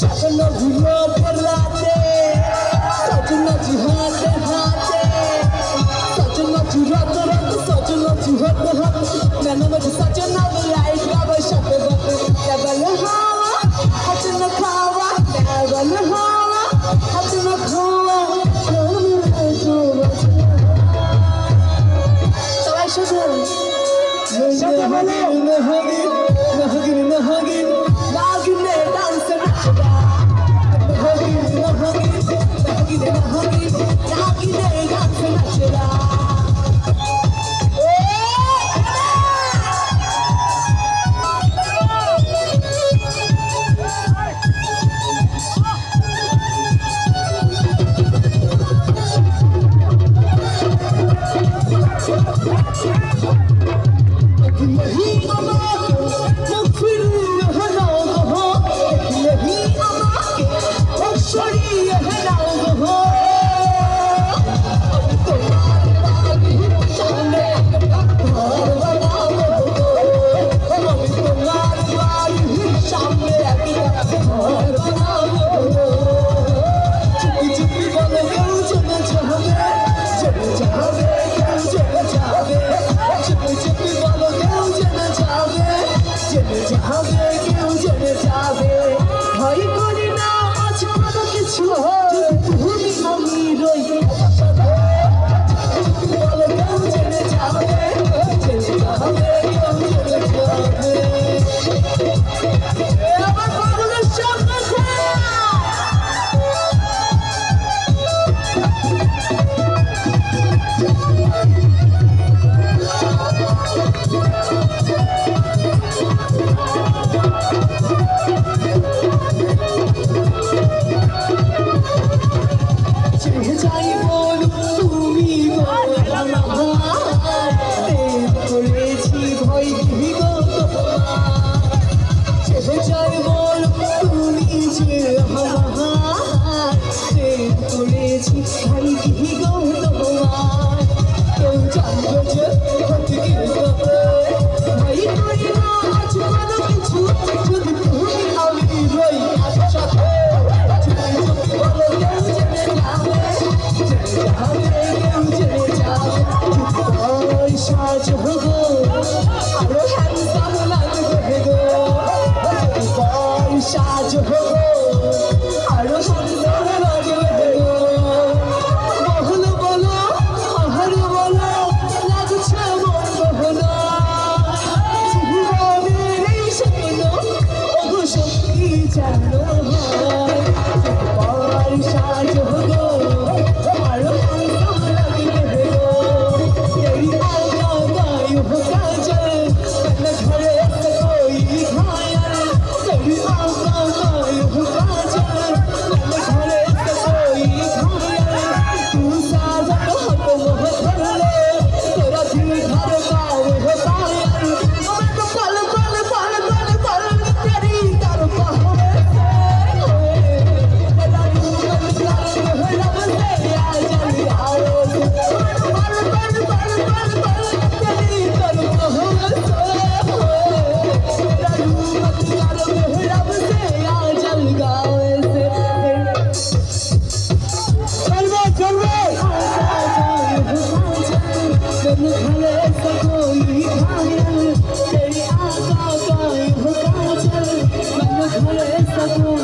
سحنا دنيا براتي سجنا جهاد هاتي سجنا جرات رات سجنا جهاد هات نانا مجھ سجنا ولاي بابا شبه دبل هوا حتنا كوا دبل هوا حتنا كوا সবাই শুধু হলে হলে হবে কেউ চলে যাবে। ভয় করে করেছি ভয় কি গো তোমার কেউ জানবে যে ক্ষতি কি হবে ভয় করি না, আজ কোনো কিছু। যদি তুমি আমি রই একসাথে চুপি চুপি বলো কেউ জেনে যাবে। জেনে যাবে, কেউ জেনে যাবে। পয়সা যোগো আরও হ্যান্ডসাম লাগবে গো পয়সা যোগো আরও সুন্দর I'm